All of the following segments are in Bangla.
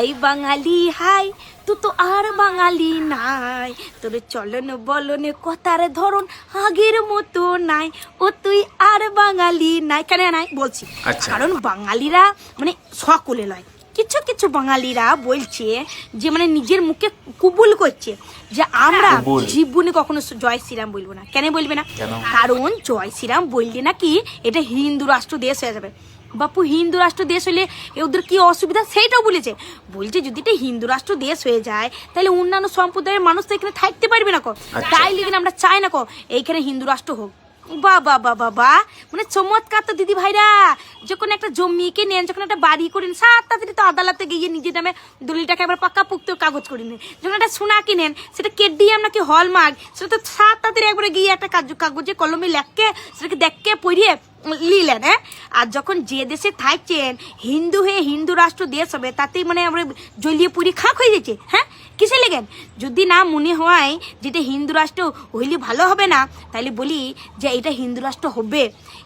এই বাঙালি হাই তু তো আর বাঙালি নাই। তোর চলন বলনে কথার ধরন আগের মতো নাই। ও তুই আর বাঙালি নাই। কেন নাই? বলছি। আচ্ছা। কারণ বাঙালিরা মানে সকলে নয় কিছু কিছু বাঙালিরা বলছে যে মানে নিজের মুখে কুবুল করছে যে আমরা জীবনে কখনো জয় শ্রীরাম বলব না। কেন বলবে না? কারণ জয় শ্রীরাম বললে নাকি এটা হিন্দু রাষ্ট্র দেশ হয়ে যাবে। বাপু হিন্দু রাষ্ট্র দেশ হলে এ ওদের কি অসুবিধা? সেইটাও বলেছে। বলছে যদি এটা হিন্দু রাষ্ট্র দেশ হয়ে যায় তাহলে অন্যান্য সম্প্রদায়ের মানুষ তো এখানে থাকতে পারবে না কো। আচ্ছা। তাই লিখে আমরা চাই না কো এইখানে হিন্দু রাষ্ট্র হোক। বা বা বা মানে চমৎকার তো দিদি ভাইরা। যখন একটা জমিকে নেন, যখন একটা বাড়ি করেন সাত তাড়াতাড়ি তো আদালতে গিয়ে নিজের নামে দলিলটাকে আবার পাকা পুক্ত কাগজ করে নেন। যখন একটা সোনা কিনেন সেটা কেডিএম নাকি হলমার্ক, সেটা তো সাত তাড়াতাড়ি একবারে গিয়ে একটা কাজ- কাগজে, কলমে লেখকে, সেটাকে দেখকে, পড়িয়ে লিলেন হ্যাঁ? আর যখন যে দেশে থাকছেন, হিন্দু হয়ে হিন্দু রাষ্ট্র দেশ হবে, তাতেই মানে আমরা জ্বলিয়ে পুরি খাক হয়ে যাচ্ছে হ্যাঁ? কিসে লেগেন যদি না মনে হয় যেটা হিন্দু রাষ্ট্র, হইলে ভালো হবে না। তাহলে বলি যে এটা হিন্দু রাষ্ট্র হবে।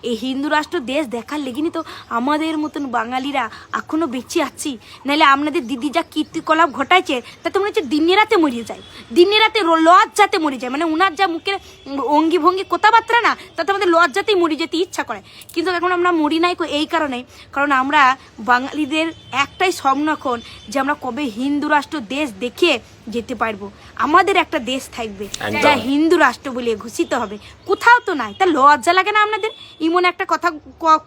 এই হিন্দু রাষ্ট্র দেশ দেখার লেগেনি তো আমাদের মতন বাঙালিরা এখনও বেঁচে আছি। নাহলে আপনাদের দিদি যা কীর্তিকলাপ ঘটাইছে, তাতে মনে হচ্ছে দিনে রাতে মরিয়ে যায়। দিনে রাতে লজ্জাতে মরে যায়। মানে উনার যা মুখের অঙ্গি ভঙ্গি কথাবার্তা না, তাতে আমাদের লজ্জাতেই মরে যেতে ইচ্ছা করে। কিন্তু এখন আমরা মরি নাই এই কারণে। কারণ আমরা বাঙালিদের একটাই স্বপ্ন এখন যে আমরা কবে হিন্দু রাষ্ট্র দেশ দেখে like যেতে পারব। আমাদের একটা দেশ থাকবে। যা হিন্দু রাষ্ট্র বলে ঘোষিত হবে। কোথাও তো নাই। তা লজ্জা লাগে না আপনাদের? এমন একটা কথা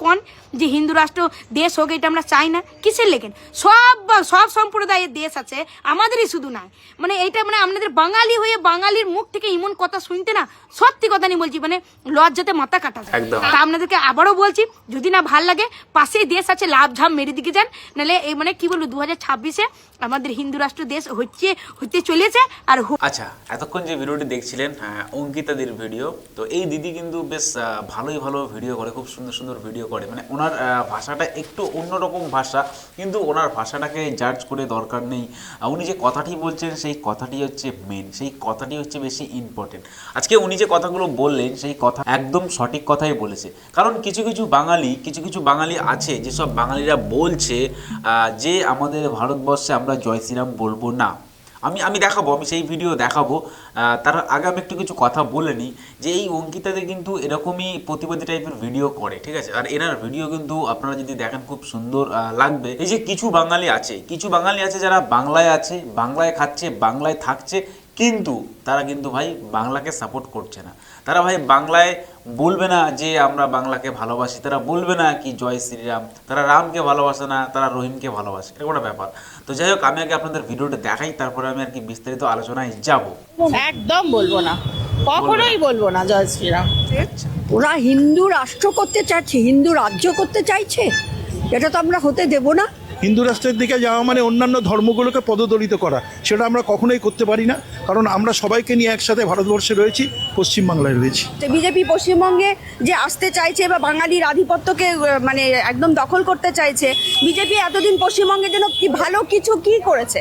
কন যে হিন্দু রাষ্ট্র দেশ হোক এটা আমরা চাই না। কিসের লেগেন? সব সব সম্প্রদায়ের দেশ আছে আমাদেরই শুধু নাই। মানে এটা মানে আপনাদের বাঙালি হয়ে বাঙালির মুখ থেকে এমন কথা শুনতে না সত্যি কথা নিয়ে বলছি মানে লজ্জাতে মাথা কাটা যায়। তা আপনাদেরকে আবারও বলছি যদি না ভালো লাগে পাশেই দেশ আছে লাভ ঝাম মেরে দিকে যান। নাহলে এই মানে কি বলব দু হাজার ছাব্বিশে আমাদের হিন্দু রাষ্ট্র দেশ হচ্ছে হতে চলেছে আর আচ্ছা এতক্ষণ যে ভিডিওটি দেখছিলেন অঙ্কিতাদির ভিডিও, তো এই দিদি কিন্তু বেশ ভালোই ভালো ভিডিও করে, খুব সুন্দর সুন্দর ভিডিও করে। মানে ওনার ভাষাটা একটু অন্যরকম ভাষা, কিন্তু ওনার ভাষাটাকে জাজ করে দরকার নেই। উনি যে কথাটি বলছেন, সেই কথাটি হচ্ছে মেন সেই কথাটি হচ্ছে বেশি ইম্পর্টেন্ট আজকে উনি যে কথাগুলো বললেন, সেই কথা একদম সঠিক কথাই বলেছে। কারণ কিছু কিছু বাঙালি, কিছু কিছু বাঙালি আছে, যেসব বাঙালিরা বলছে যে আমাদের ভারতবর্ষে আমরা জয় শ্রীরাম বলব না। আমি আমি দেখাবো, আমি সেই ভিডিও দেখাবো। তার আগে আমি একটু কিছু কথা বলে নিই যে এই অঙ্কিতাদের কিন্তু এরকমই প্রতিবাদী টাইপের ভিডিও করে, ঠিক আছে? আর এনার ভিডিও কিন্তু আপনারা যদি দেখেন খুব সুন্দর লাগবে। এই যে কিছু বাঙালি আছে, কিছু বাঙালি আছে যারা বাংলায় আছে, বাংলায় খাচ্ছে, বাংলায় থাকছে, কিন্তু তারা কিন্তু ভাই বাংলাকে সাপোর্ট করছে না। তারা ভাই বাংলায় বলবে না যে আমরা বাংলাকে ভালোবাসি, তারা বলবে না কি জয় শ্রীরাম, তারা রামকে ভালোবাসে না, তারা রহিমকে ভালোবাসে এরকম একটা ব্যাপার। তো যাই হোক আমি আগে আপনাদের ভিডিওটা দেখাই তারপরে আমি আর কি বিস্তারিত আলোচনায় যাব। একদম বলব না। কখনোই বলব না জয় শ্রীরাম। আচ্ছা। ওরা হিন্দু রাষ্ট্র করতে চাইছে হিন্দু রাজ্য করতে চাইছে? এটা তো আমরা হতে দেব না। হিন্দু রাষ্ট্রের দিকে যাওয়া মানে অন্যান্য ধর্মগুলোকে পদদলিত করা সেটা আমরা কখনোই করতে পারি না কারণ আমরা সবাইকে নিয়ে একসাথে ভারতবর্ষে রয়েছি পশ্চিমবাংলায় রয়েছি। বিজেপি পশ্চিমবঙ্গে যে আসতে চাইছে বা বাঙালির আধিপত্যকে মানে একদম দখল করতে চাইছে বিজেপি এতদিন পশ্চিমবঙ্গের জন্য কি ভালো কিছু কি করেছে?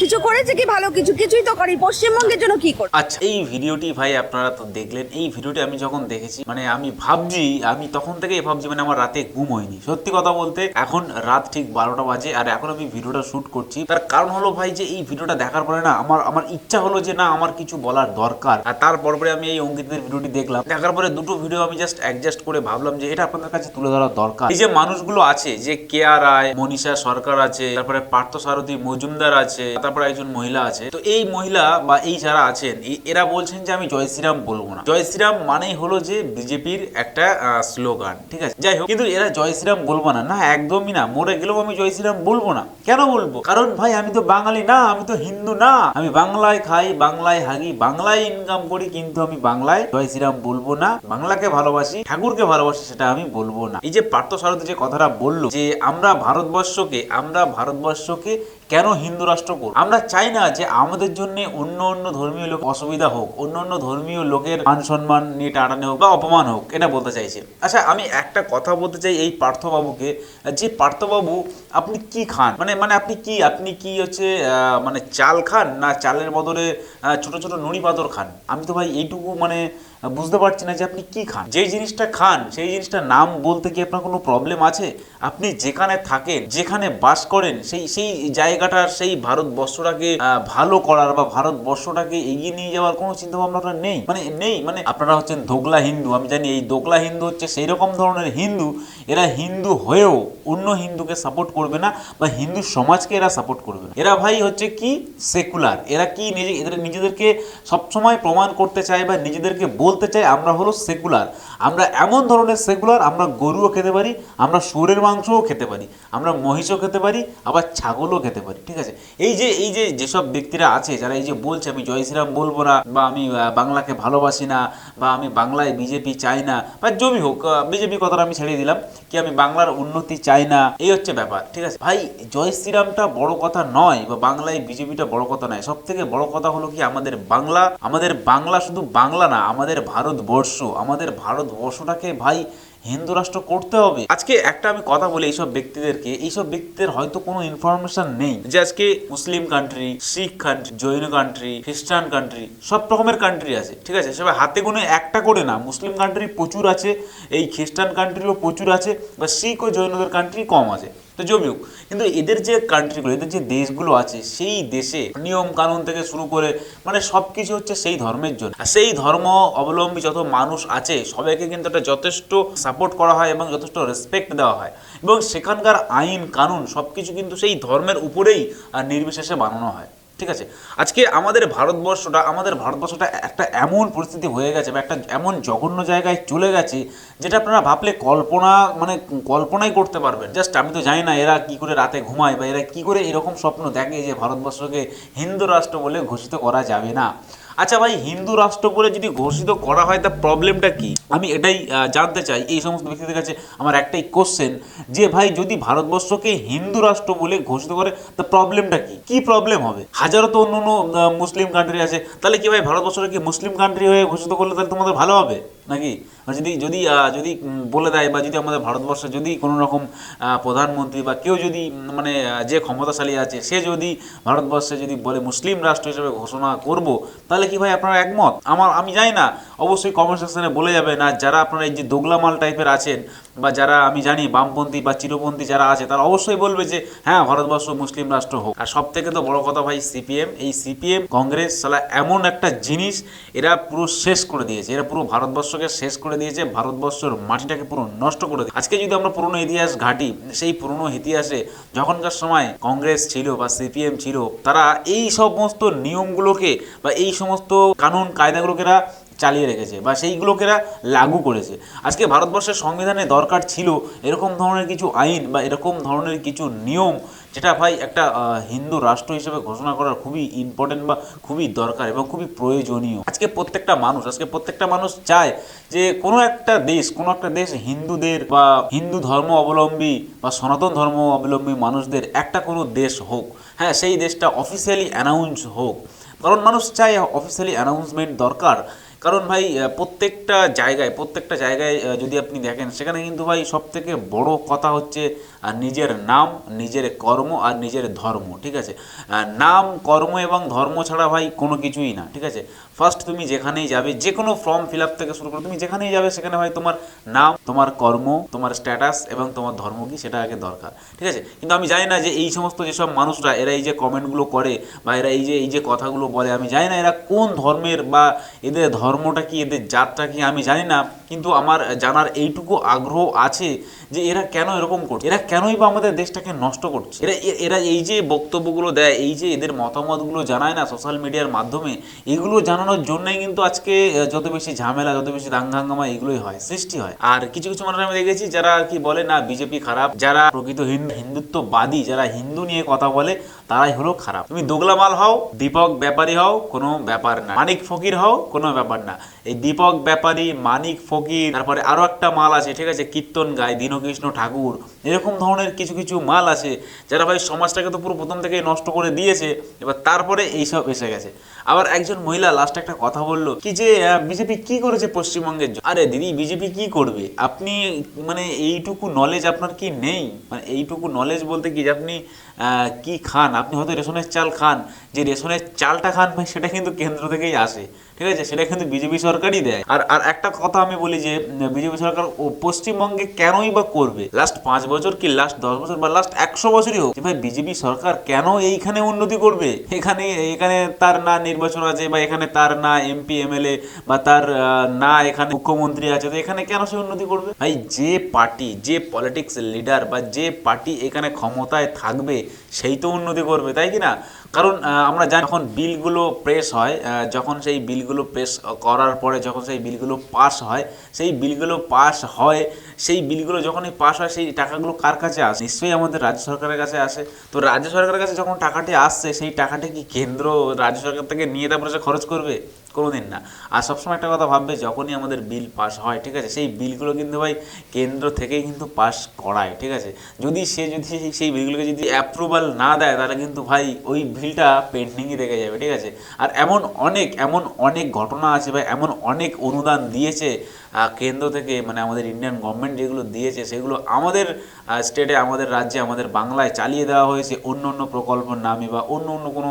কিছু করেছে কি ভালো কিছু? কিছুই তো করি পশ্চিমবঙ্গের জন্য কি করে আচ্ছা এই ভিডিওটি ভাই আপনারা তো দেখলেন এই ভিডিওটি আমি যখন দেখেছি মানে আমি ভাবছি আমি তখন থেকেই ভাবছি মানে আমার রাতে ঘুম হয়নি। সত্যি কথা বলতে এখন রাত ঠিক বারোটা বাজে আর এখন আমি ভিডিওটা শুট করছি। তার কারণ হলো ভাই যে এই ভিডিওটা দেখার পরে না, আমার আমার ইচ্ছা হলো যে না, আমার কিছু বলার দরকার। আর তারপর পরে আমি এই অঙ্কিতের ভিডিওটি দেখলাম। দেখার পরে দুটো ভিডিও আমি জাস্ট অ্যাডজাস্ট করে ভাবলাম যে এটা আপনাদের কাছে তুলে ধরা দরকার। এই যে মানুষগুলো আছে, যে কেয়া রায় মনীষা সরকার আছে, তারপরে পার্থ সারথী মজুমদার আছে, তারপরে একজন মহিলা আছে। তো এই মহিলা বা এই যারা আছেন এরা বলছেন যে আমি জয় শ্রীরাম বলব না। জয় শ্রীরাম মানেই হলো যে বিজেপির একটা স্লোগান, ঠিক আছে? যাই হোক, কিন্তু এরা জয় শ্রীরাম বলব না। না, একদমই না। মরে গেলেও আমি জয় বলব না। কেন বলব? কারণ ভাই, আমি তো বাঙালি না, আমি তো হিন্দু না। আমি বাংলায় খাই, বাংলায় হাগি, বাংলায় ইনকাম করি, কিন্তু আমি বাংলায় জয় শ্রীরাম বলব না। বাংলাকে ভালোবাসি, ঠাকুরকে ভালোবাসি, সেটা আমি বলব না। এই যে পার্থ সারথী যে কথাটা বলল, যে আমরা ভারতবর্ষকে আমরা ভারতবর্ষকে কেন হিন্দু রাষ্ট্র করব? আমরা চাই না যে আমাদের জন্য অন্য অন্য ধর্মীয় লোক অসুবিধা হোক, অন্য অন্য ধর্মীয় লোকের মান সম্মান নিয়ে টাটানো হোক বা অপমান হোক, এটা বলতে চাইছে। আচ্ছা আমি একটা কথা বলতে চাই এই পার্থবাবুকে, যে পার্থবাবু আপনি কি খান? মানে মানে আপনি কি আপনি কি হচ্ছে মানে চাল খান না চালের বদলে ছোট ছোট নুড়ি পাথর খান? আমি তো ভাই এইটুকু মানে বুঝতে পারছি না যে আপনি কি খান। যেই জিনিসটা খান, সেই জিনিসটার নাম বলতে কি আপনার কোনো প্রবলেম আছে? আপনি যেখানে থাকেন, যেখানে বাস করেন, সেই সেই জায়গাটার সেই ভারতবর্ষটাকে ভালো করার বা ভারতবর্ষটাকে এগিয়ে নিয়ে যাওয়ার কোনো চিন্তা ভাবনা নেই। মানে নেই মানে আপনারা হচ্ছেন দোগলা হিন্দু, আমি জানি এই দোগলা হিন্দু হচ্ছে সেই রকম ধরনের হিন্দু এরা হিন্দু হয়েও অন্য হিন্দুকে সাপোর্ট করবে না বা হিন্দু সমাজকে এরা সাপোর্ট করবে না। এরা ভাই হচ্ছে কি? সেকুলার এরা কি নিজে, এদের নিজেদেরকে সবসময় প্রমাণ করতে চায় বা নিজেদেরকে বলতে চায়, আমরা হলো সেকুলার আমরা এমন ধরনের সেকুলার আমরা গরুও খেতে পারি, আমরা শুয়োরের মাংসও খেতে পারি, আমরা মহিষও খেতে পারি, আবার ছাগলও খেতে পারি, ঠিক আছে? এই যে এই যে যেসব ব্যক্তিরা আছে, যারা এই যে বলছে, আমি জয় শ্রীরাম বলব না, বা আমি বাংলাকে ভালোবাসি না, বা আমি বাংলায় বিজেপি চাই না, বা জমি হোক বিজেপি কথাটা আমি ছেড়ে দিলাম কি আমি বাংলার উন্নতি চাই না? এই হচ্ছে ব্যাপার, ঠিক আছে? ভাই, জয় শ্রীরামটা বড় কথা নয়, বা বাংলায় বিজেপিটা বড় কথা নয়। সব থেকে বড় কথা হলো কি, আমাদের বাংলা আমাদের বাংলা শুধু বাংলা না, আমাদের ভারতবর্ষ, আমাদের ভারতবর্ষটাকে ভাই হিন্দু রাষ্ট্র করতে হবে। আজকে একটা আমি কথা বলি এইসব ব্যক্তিদেরকে। এইসব ব্যক্তিদের হয়তো কোনো ইনফরমেশন নেই। যে আজকে মুসলিম country Sikh country Jain country খ্রিস্টান কান্ট্রি সব রকমের কান্ট্রি আছে, ঠিক আছে? সবাই হাতে গুনে একটা করে না। মুসলিম কান্ট্রি প্রচুর আছে, এই খ্রিস্টান কান্ট্রিও প্রচুর আছে, বা শিখ ও জৈনদের কান্ট্রি কম আছে। তো জমি হোক কিন্তু এদের যে কান্ট্রিগুলো এদের যে দেশগুলো আছে, সেই দেশে নিয়ম কানুন থেকে শুরু করে মানে সব কিছু হচ্ছে সেই ধর্মের জন্য। আর সেই ধর্ম অবলম্বী যত মানুষ আছে, সবাইকে কিন্তু একটা যথেষ্ট সাপোর্ট করা হয় এবং যথেষ্ট রেসপেক্ট দেওয়া হয়। এবং সেখানকার আইন, কানুন সব কিছু কিন্তু সেই ধর্মের উপরেই আর নির্বিশেষে বানানো হয়। ঠিক আছে? আজকে আমাদের ভারতবর্ষটা আমাদের ভারতবর্ষটা একটা এমন পরিস্থিতি হয়ে গেছে বা একটা এমন জঘন্য জায়গায় চলে গেছে যেটা আপনারা ভাবলে কল্পনা মানে কল্পনাই করতে পারবেন। জাস্ট আমি তো জানি না এরা কি করে রাতে ঘুমায় বা এরা কি করে এরকম স্বপ্ন দেখে যে ভারতবর্ষকে হিন্দু রাষ্ট্র বলে ঘোষিত করা যাবে না। আচ্ছা ভাই, হিন্দু রাষ্ট্র বলে যদি ঘোষিত করা হয় তা প্রবলেমটা কি? আমি এটাই জানতে চাই, এই সমস্ত ব্যক্তিদের কাছে আমার একটাই কোশ্চেন যে ভাই, যদি ভারতবর্ষকে হিন্দু রাষ্ট্র বলে ঘোষিত করে তা প্রবলেমটা কি? কি প্রবলেম হবে? হাজারো তো অন্য অন্য মুসলিম কান্ট্রি আছে, তাহলে কি ভাই ভারতবর্ষকে কি মুসলিম কান্ট্রি হয়ে ঘোষিত করলে তাহলে তোমাদের ভালো হবে? নাকি? যদি যদি যদি বলে দেয় বা যদি আমাদের ভারতবর্ষে যদি কোনো রকম প্রধানমন্ত্রী বা কেউ যদি মানে যে ক্ষমতাশালী আছে, সে যদি ভারতবর্ষে যদি বলে মুসলিম রাষ্ট্র হিসেবে ঘোষণা করব, তাহলে কি ভাই আপনারা একমত? আমার, আমি জানি না, অবশ্যই কমেন্ট সেকশনে বলে যাবেন আর যারা আপনারা এই যে দোগলা মাল টাইপের আছেন বা যারা আমি জানি বামপন্থী বা চিরপন্থী যারা আছে, তারা অবশ্যই বলবে যে হ্যাঁ ভারতবর্ষ মুসলিম রাষ্ট্র হোক। আর সব থেকে তো বড় কথা ভাই সিপিএম, এই সিপিএম, কংগ্রেস সালা এমন একটা জিনিস, এরা পুরো শেষ করে দিয়েছে, এরা পুরো ভারতবর্ষকে শেষ করে দিয়েছে, ভারতবর্ষের মাটিটাকে পুরো নষ্ট করে দিয়েছে। আজকে যদি আমরা পুরনো ইতিহাস ঘাটি, সেই পুরনো ইতিহাসে যখনকার সময় কংগ্রেস ছিল বা সিপিএম ছিল, তারা এই সমস্ত নিয়মগুলোকে বা এই সমস্ত কানুন কায়দাগুলোকে চালিয়ে রেখেছে বা সেইগুলোকে লাগু করেছে। আজকে ভারতবর্ষের সংবিধানে দরকার ছিল এরকম ধরনের কিছু আইন বা এরকম ধরনের কিছু নিয়ম, যেটা ভাই একটা হিন্দু রাষ্ট্র হিসেবে ঘোষণা করার খুবই ইম্পর্টেন্ট বা খুবই দরকার এবং খুবই প্রয়োজনীয়। আজকে প্রত্যেকটা মানুষ, আজকে প্রত্যেকটা মানুষ চায় যে কোনো একটা দেশ, কোনো একটা দেশ হিন্দুদের বা হিন্দু ধর্ম অবলম্বী বা সনাতন ধর্ম অবলম্বী মানুষদের একটা কোনো দেশ হোক হ্যাঁ সেই দেশটা অফিসিয়ালি অ্যানাউন্স হোক। কারণ মানুষ চায় অফিসিয়ালি অ্যানাউন্সমেন্ট দরকার। কারণ ভাই প্রত্যেকটা জায়গায় প্রত্যেকটা জায়গায় যদি আপনি দেখেন, সেখানে কিন্তু ভাই সবথেকে বড় কথা হচ্ছে আহ, নিজের নাম নিজের কর্ম আর নিজের ধর্ম ঠিক আছে? নাম কর্ম এবং ধর্ম ছাড়া ভাই কোনো কিছুই না ঠিক আছে? ফার্স্ট তুমি যেখানেই যাবে যে কোনো ফর্ম ফিল আপ থেকে শুরু করে তুমি যেখানেই যাবে সেখানে ভাই তোমার নাম তোমার কর্ম তোমার স্ট্যাটাস এবং তোমার ধর্ম কি সেটা আগে দরকার ঠিক আছে? কিন্তু আমি জানি না যে এই সমস্ত যেসব মানুষরা এরা এই যে কমেন্টগুলো করে বা এরা এই যে এই যে কথাগুলো বলে আমি জানি না এরা কোন ধর্মের বা এদের ধর্মটা কি এদের জাতটা কি আমি জানি না। কিন্তু আমার জানার এইটুকু আগ্রহ আছে যে এরা কেন এরকম করছে? এরা কেনই বা আমাদের দেশটাকে নষ্ট করছে? এরা এরা এই যে বক্তব্যগুলো দেয়, এই যে এদের মতামতগুলো জানায় না সোশ্যাল মিডিয়ার মাধ্যমে, এগুলো জানানোর জন্যই কিন্তু আজকে যত বেশি ঝামেলা, যত বেশি দাঙ্গাঙ্গামা এগুলোই হয়, সৃষ্টি হয়। আর কিছু কিছু মানুষ আমি দেখেছি যারা কি বলে না, বিজেপি খারাপ, যারা প্রকৃত হিন্দু হিন্দুত্ববাদী, যারা হিন্দু নিয়ে কথা বলে তারাই হলো খারাপ। তুমি দোগলা মাল হও, দীপক ব্যাপারী হও, কোনো ব্যাপার না। মানিক ফকির হও, কোনো ব্যাপার না। এই দীপক ব্যাপারী, মানিক ফকির, তারপরে আরও একটা মাল আছে, ঠিক আছে, কীর্তন গায়, দীনকৃষ্ণ ঠাকুর। এরকম ধরনের কিছু কিছু মাল আছে, যারা ভাই সমাজটাকে তো পুরো প্রথম থেকেই নষ্ট করে দিয়েছে, এবার তারপরে এইসব এসে গেছে। আবার একজন মহিলা লাস্ট একটা কথা বলল, কি যে বিজেপি কি করেছে পশ্চিমবঙ্গের? আরে দিদি, বিজেপি কি করবে? আপনি মানে এইটুকু নলেজ আপনার কি নেই? মানে এইটুকু নলেজ বলতে কি যে আপনি কি খান? আপনি হয়তো রেশনের চাল খান। যে রেশনের চালটা খান ভাই, সেটা কিন্তু কেন্দ্র থেকেই আসে। ঠিক আছে? সেটা কিন্তু বিজেপি সরকারই দেয়। আর আর একটা কথা আমি বলি যে বিজেপি সরকার ও পশ্চিমবঙ্গে কেনই বা করবে? লাস্ট পাঁচ বছর কি লাস্ট দশ বছর বা লাস্ট একশো বছরই হোক ভাই বিজেপি সরকার কেন এইখানে উন্নতি করবে? এখানে এখানে তার না নির্বাচন আছে বা এখানে তার না এমপি, এমএলএ বা তার না এখানে মুখ্যমন্ত্রী আছে, তো এখানে কেন সে উন্নতি করবে? ভাই যে পার্টি, যে পলিটিক্স লিডার বা যে পার্টি এখানে ক্ষমতায় থাকবে, সেই তো উন্নতি করবে, তাই কি না? কারণ আমরা জানি যখন বিলগুলো প্রেস হয় যখন সেই বিলগুলো প্রেস করার পরে যখন সেই বিলগুলো পাস হয়, সেই বিলগুলো পাস হয় সেই বিলগুলো যখনই পাশ হয়, সেই টাকাগুলো কার কাছে আসে? নিশ্চয়ই আমাদের রাজ্য সরকারের কাছে আসে। তো রাজ্য সরকারের কাছে যখন টাকাটি আসছে, সেই টাকাটি কি কেন্দ্র রাজ্য সরকার থেকে নিয়ে তারপরে সে খরচ করবে? কোনোদিন না। আর সবসময় একটা কথা ভাববে, যখনই আমাদের বিল পাস হয়, ঠিক আছে? সেই বিলগুলো কিন্তু ভাই কেন্দ্র থেকেই কিন্তু পাস করায়, ঠিক আছে? যদি সে, যদি সেই- বিলগুলোকে যদি অ্যাপ্রুভাল না দেয়, তাহলে কিন্তু ভাই ওই বিলটা পেন্ডিংই থেকে যাবে, ঠিক আছে? আর এমন অনেক এমন অনেক ঘটনা আছে ভাই, এমন অনেক অনুদান দিয়েছে কেন্দ্র থেকে মানে আমাদের ইন্ডিয়ান গভর্নমেন্ট যেগুলো দিয়েছে, সেগুলো আমাদের স্টেটে আমাদের রাজ্যে, আমাদের বাংলায় চালিয়ে দেওয়া হয়েছে। অন্য অন্য প্রকল্পের নামে বা অন্য অন্য কোনো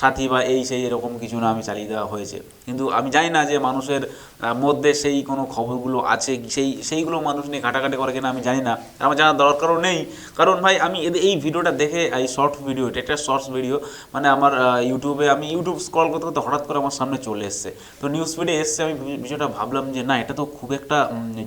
সাথী বা এই সেই এরকম কিছু নামে চালিয়ে দেওয়া হয়েছে। কিন্তু আমি জানি না যে মানুষের মধ্যে সেই কোনো খবরগুলো আছে সেই, সেইগুলো মানুষ নিয়ে ঘাটাঘাটি করে কিনা আমি জানি না। আমার জানার দরকারও নেই। কারণ ভাই, আমি এই ভিডিওটা দেখে এই শর্ট ভিডিও এটা একটা শর্টস ভিডিও মানে আমার ইউটিউবে আমি ইউটিউব স্ক্রল করতে করতে হঠাৎ করে আমার সামনে চলে এসছে। তো নিউজ ফিডে এসছে, আমি বিষয়টা ভাবলাম যে না, এটা তো খুব একটা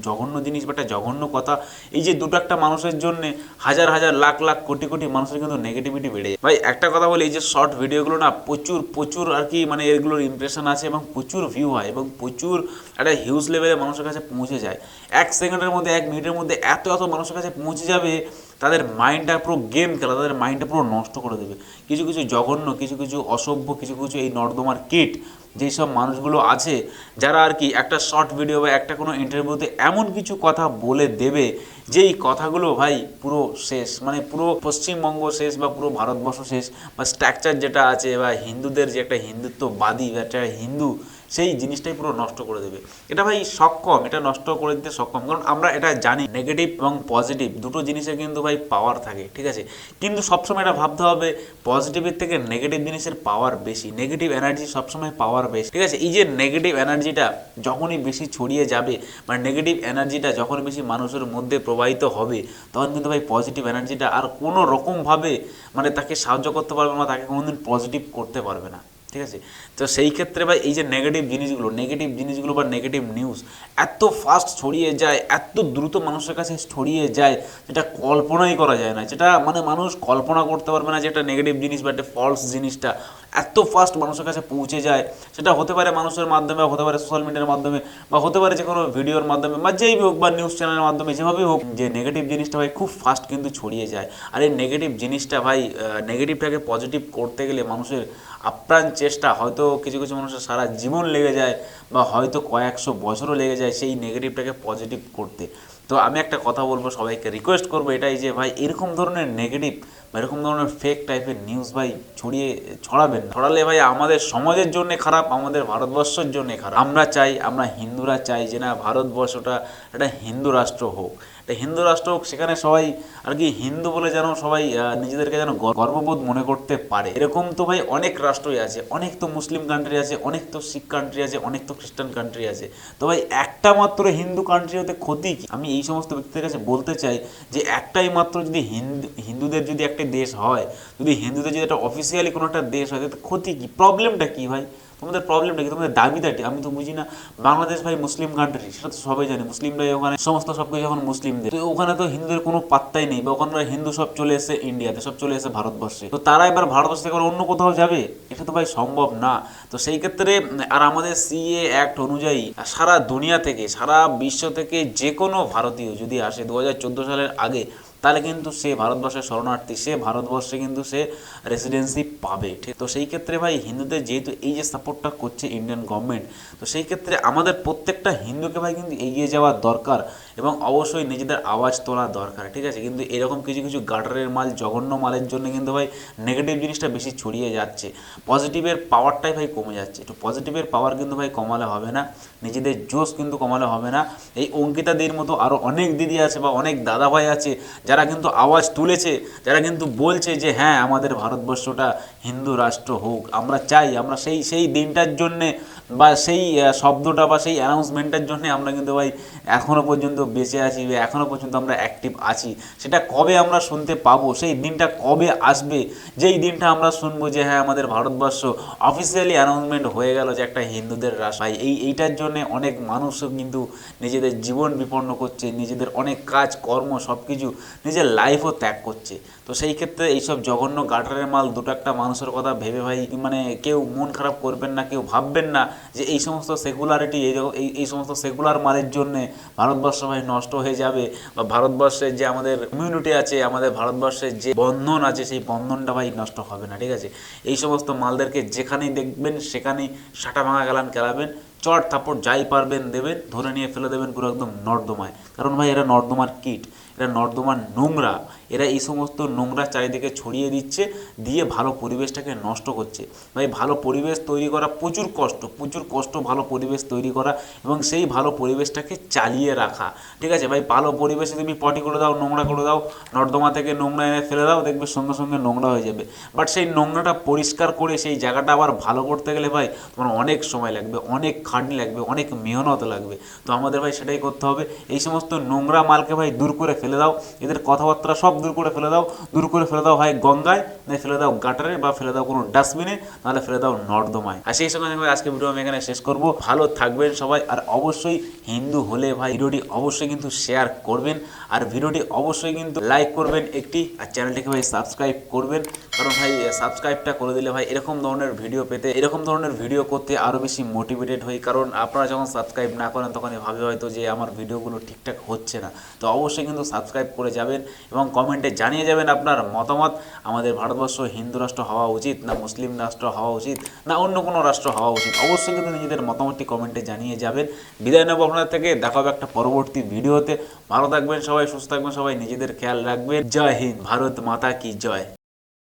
জঘন্য জিনিস বা একটা জঘন্য কথা। এই যে দুটো একটা মানুষের জন্য হাজার হাজার, লাখ লাখ, কোটি কোটি মানুষের কিন্তু নেগেটিভিটি বেড়ে যায়। ভাই, একটা কথা বলি, এই যে শর্ট ভিডিওগুলো না, প্রচুর প্রচুর আর কি মানে এগুলোর ইমপ্রেশন আছে এবং প্রচুর ভিউ হয় এবং প্রচুর একটা হিউজ লেভেলে মানুষের কাছে পৌঁছে যায়। এক সেকেন্ডের মধ্যে, এক মিনিটের মধ্যে এত এত মানুষের কাছে পৌঁছে যাবে, তাদের মাইন্ডটা পুরো গেম খেলা, তাদের মাইন্ডটা পুরো নষ্ট করে দেবে। কিছু কিছু জঘন্য, কিছু কিছু অসভ্য, কিছু কিছু এই নর্দমার কিট যেই সব মানুষগুলো আছে, যারা আর কি একটা শর্ট ভিডিও বা একটা কোনো ইন্টারভিউতে এমন কিছু কথা বলে দেবে, যেই কথাগুলো ভাই পুরো শেষ মানে পুরো পশ্চিমবঙ্গ শেষ বা পুরো ভারতবর্ষ শেষ, বা স্ট্রাকচার যেটা আছে, বা হিন্দুদের যে একটা হিন্দুত্ববাদী বা একটা হিন্দু সেই জিনিসটাই পুরো নষ্ট করে দেবে। এটা ভাই সক্ষম, এটা নষ্ট করে দিতে সক্ষম। কারণ আমরা এটা জানি নেগেটিভ এবং পজিটিভ দুটো জিনিসের কিন্তু ভাই পাওয়ার থাকে, ঠিক আছে? কিন্তু সবসময় এটা ভাবতে হবে পজিটিভের থেকে নেগেটিভ জিনিসের পাওয়ার বেশি নেগেটিভ এনার্জি সবসময় পাওয়ার বেশি, ঠিক আছে? এই যে নেগেটিভ এনার্জিটা যখনই বেশি ছড়িয়ে যাবে মানে নেগেটিভ এনার্জিটা যখন বেশি মানুষের মধ্যে প্রবাহিত হবে, তখন কিন্তু ভাই পজিটিভ এনার্জিটা আর কোনো রকমভাবে মানে তাকে সাহায্য করতে পারবে না তাকে কোনোদিন পজিটিভ করতে পারবে না। ঠিক আছে? তো সেই ক্ষেত্রে ভাই, এই যে নেগেটিভ জিনিসগুলো নেগেটিভ জিনিসগুলো বা নেগেটিভ নিউজ এত ফাস্ট ছড়িয়ে যায়, এত দ্রুত মানুষের কাছে ছড়িয়ে যায়, যেটা কল্পনাই করা যায় না। যেটা মানে মানুষ কল্পনা করতে পারবে না যে একটা নেগেটিভ জিনিস বা একটা ফলস জিনিসটা এত ফাস্ট মানুষের কাছে পৌঁছে যায়। সেটা হতে পারে মানুষের মাধ্যমে হতে পারে সোশ্যাল মিডিয়ার মাধ্যমে বা হতে পারে যে কোনো ভিডিওর মাধ্যমে বা যেই হোক বা নিউজ চ্যানেলের মাধ্যমে, যেভাবেই হোক, যে নেগেটিভ জিনিসটা ভাই খুব ফাস্ট কিন্তু ছড়িয়ে যায়। আর এই নেগেটিভ জিনিসটা ভাই নেগেটিভটাকে পজিটিভ করতে গেলে মানুষের আপ্রাণ চেষ্টা, হয়তো কিছু কিছু মানুষের সারা জীবন লেগে যায় বা হয়তো কয়েকশো বছরও লেগে যায় সেই নেগেটিভটাকে পজিটিভ করতে। তো আমি একটা কথা বলব, সবাইকে রিকোয়েস্ট করব এটাই যে, ভাই, এরকম ধরনের নেগেটিভ বা এরকম ধরনের ফেক টাইপের নিউজ ভাই, ছড়িয়ে, ছড়াবেন না। ছড়ালে, ভাই, আমাদের সমাজের জন্য খারাপ, আমাদের ভারতবর্ষের জন্য খারাপ। আমরা চাই, আমরা হিন্দুরা চাই যে, না, ভারতবর্ষটা একটা হিন্দু রাষ্ট্র হোক। একটা হিন্দু রাষ্ট্র হোক, সেখানে সবাই আর কি হিন্দু বলে যেন সবাই নিজেদেরকে যেন গর্ববোধ মনে করতে পারে। এরকম তো ভাই অনেক রাষ্ট্রই আছে, অনেক তো মুসলিম কান্ট্রি আছে, অনেক তো শিখ কান্ট্রি আছে, অনেক তো খ্রিস্টান কান্ট্রি আছে। তো ভাই একটা মাত্র হিন্দু কান্ট্রি হতে ক্ষতি কি? আমি এই সমস্ত ব্যক্তিদের কাছে বলতে চাই যে একটাই মাত্র যদি হিন্দু হিন্দুদের যদি একটা দেশ হয়, যদি হিন্দুদের যদি একটা অফিসিয়ালি কোনো একটা দেশ হয় তাতে ক্ষতি কি? প্রবলেমটা কি ভাই? তোমাদের প্রবলেমটা কি? তোমাদের দাবিটা কি আমি তো বুঝি না, বাংলাদেশ ভাই মুসলিম কান্ট্রি সেটা তো সবাই জানে। মুসলিমরাই ওখানে, সমস্ত সব কিছু যখন মুসলিমদের। তো ওখানে তো হিন্দুদের কোনো পাত্তাই নেই, বা ওখানে হিন্দু সব চলে এসে ইন্ডিয়াতে সব চলে এসে ভারতবর্ষে। তো তারা এবার ভারতবর্ষ থেকে অন্য কোথাও যাবে? এটা তো ভাই সম্ভব না। তো সেই ক্ষেত্রে, আর আমাদের সিএ অ্যাক্ট অনুযায়ী, সারা দুনিয়া থেকে, সারা বিশ্ব থেকে যে কোনো ভারতীয় যদি আসে দু হাজার চোদ্দ সালের আগে তাহলে কিন্তু সে ভারতবর্ষের শরণার্থী, সে ভারতবর্ষে কিন্তু সে রেসিডেন্সি পাবে, ঠিক? তো সেই ক্ষেত্রে ভাই, হিন্দুদের যেহেতু এই যে সাপোর্টটা করছে ইন্ডিয়ান গভর্নমেন্ট তো সেই ক্ষেত্রে আমাদের প্রত্যেকটা হিন্দুকে ভাই কিন্তু এগিয়ে যাওয়ার দরকার। এবং অবশ্যই নিজেদের আওয়াজ তোলা দরকার, ঠিক আছে? কিন্তু এরকম কিছু কিছু গাটারের মাল, জঘন্য মালের জন্য কিন্তু ভাই নেগেটিভ জিনিসটা বেশি ছড়িয়ে যাচ্ছে। পজিটিভের পাওয়ারটাই ভাই কমে যাচ্ছে। একটু পজিটিভের পাওয়ার কিন্তু ভাই কমালে হবে না, নিজেদের জোশ কিন্তু কমালে হবে না। এই অঙ্কিতাদির মতো আরও অনেক দিদি আছে বা অনেক দাদা ভাই আছে, যারা কিন্তু আওয়াজ তুলেছে, যারা কিন্তু বলছে যে হ্যাঁ আমাদের ভারতবর্ষটা হিন্দু রাষ্ট্র হোক, আমরা চাই, আমরা সেই সেই দিনটার জন্যে বা সেই শব্দটা বা সেই অ্যানাউন্সমেন্টের জন্যে আমরা কিন্তু ভাই এখনও পর্যন্ত বেঁচে আছি এখনও পর্যন্ত আমরা অ্যাক্টিভ আছি। সেটা কবে আমরা শুনতে পাবো? সেই দিনটা কবে আসবে? যেই দিনটা আমরা শুনব যে হ্যাঁ আমাদের ভারতবর্ষ অফিসিয়ালি অ্যানাউন্সমেন্ট হয়ে গেল যে, একটা হিন্দুদের ভাই এই, এইটার জন্যে অনেক মানুষও কিন্তু নিজেদের জীবন বিপন্ন করছে, নিজেদের অনেক কাজ, কর্ম সব কিছু নিজের লাইফও ত্যাগ করছে। তো সেই ক্ষেত্রে এইসব জঘন্য গাটারের মাল দুটো একটা মানুষের কথা ভেবে ভাই মানে কেউ মন খারাপ করবেন না, কেউ ভাববেন না যে, এই সমস্ত সেকুলারিটি এই এই সমস্ত সেকুলার মালের জন্যে ভারতবর্ষ ভাই নষ্ট হয়ে যাবে বা ভারতবর্ষের যে আমাদের কমিউনিটি আছে, আমাদের ভারতবর্ষের যে বন্ধন আছে, সেই বন্ধনটা ভাই নষ্ট হবে না, ঠিক আছে? এই সমস্ত মালদেরকে যেখানেই দেখবেন, সেখানেই সাটা ভাঙা গেলান খেলাবেন চট থাপড় যাই পারবেন দেবেন, ধরে নিয়ে ফেলে দেবেন পুরো একদম নর্দমায়। কারণ ভাই এরা নর্দমার কিট। এরা নর্দমার নোংরা। এরা এই সমস্ত নোংরা চারিদিকে ছড়িয়ে দিচ্ছে, দিয়ে ভালো পরিবেশটাকে নষ্ট করছে। ভাই ভালো পরিবেশ তৈরি করা প্রচুর কষ্ট প্রচুর কষ্ট ভালো পরিবেশ তৈরি করা এবং সেই ভালো পরিবেশটাকে চালিয়ে রাখা। ঠিক আছে? ভাই, ভালো পরিবেশে তুমি পটি করে দাও, নোংরা করে দাও, নর্দমা থেকে নোংরা এনে ফেলে দাও, দেখবে সঙ্গে সঙ্গে নোংরা হয়ে যাবে। বাট সেই নোংরাটা পরিষ্কার করে সেই জায়গাটা আবার ভালো করতে গেলে ভাই, তোমার অনেক সময় লাগবে, অনেক খাটনি লাগবে, অনেক মেহনত লাগবে। তো আমাদের ভাই সেটাই করতে হবে। এই সমস্ত নোংরা মালকে ভাই দূর করে ফেলে দাও। এদের কথাবার্তা সব দূর করে ফেলে দাও। দূর করে ফেলে দাও হয় গঙ্গায় নয় ফেলে দাও গাটারে বা ফেলে দাও কোনো ডাস্টবিনে নাহলে ফেলে দাও নর্দমায়। আর সেই সঙ্গে আজকে ভিডিও আমি এখানে শেষ করব। ভালো থাকবেন সবাই, আর অবশ্যই হিন্দু হলে ভাই ভিডিওটি অবশ্যই কিন্তু শেয়ার করবেন। আর ভিডিওটি অবশ্যই কিন্তু লাইক করবেন একটি, আর চ্যানেলটিকে ভাই সাবস্ক্রাইব করবেন। কারণ ভাই সাবস্ক্রাইবটা করে দিলে ভাই এরকম ধরনের ভিডিও পেতে, এরকম ধরনের ভিডিও করতে আরও বেশি মোটিভেটেড হই। কারণ আপনারা যখন সাবস্ক্রাইব না করেন তখন ভাবে হয়তো যে আমার ভিডিওগুলো ঠিকঠাক হচ্ছে না। তো অবশ্যই কিন্তু সাবস্ক্রাইব করে যাবেন এবং কমেন্টে জানিয়ে যাবেন আপনার মতামত। আমাদের ভারতবর্ষ হিন্দু রাষ্ট্র হওয়া উচিত না মুসলিম রাষ্ট্র হওয়া উচিত না অন্য কোনো রাষ্ট্র হওয়া উচিত? অবশ্যই কিন্তু নিজেদের মতামতটি কমেন্টে জানিয়ে যাবেন। বিদায় নেব আপনার থেকে। দেখা হবে একটা পরবর্তী ভিডিওতে। ভালো থাকবেন সবাই, সুস্থ থাকবেন সবাই, নিজেদের খেয়াল রাখবেন। জয় হিন্দ, ভারত মাতা কি জয়।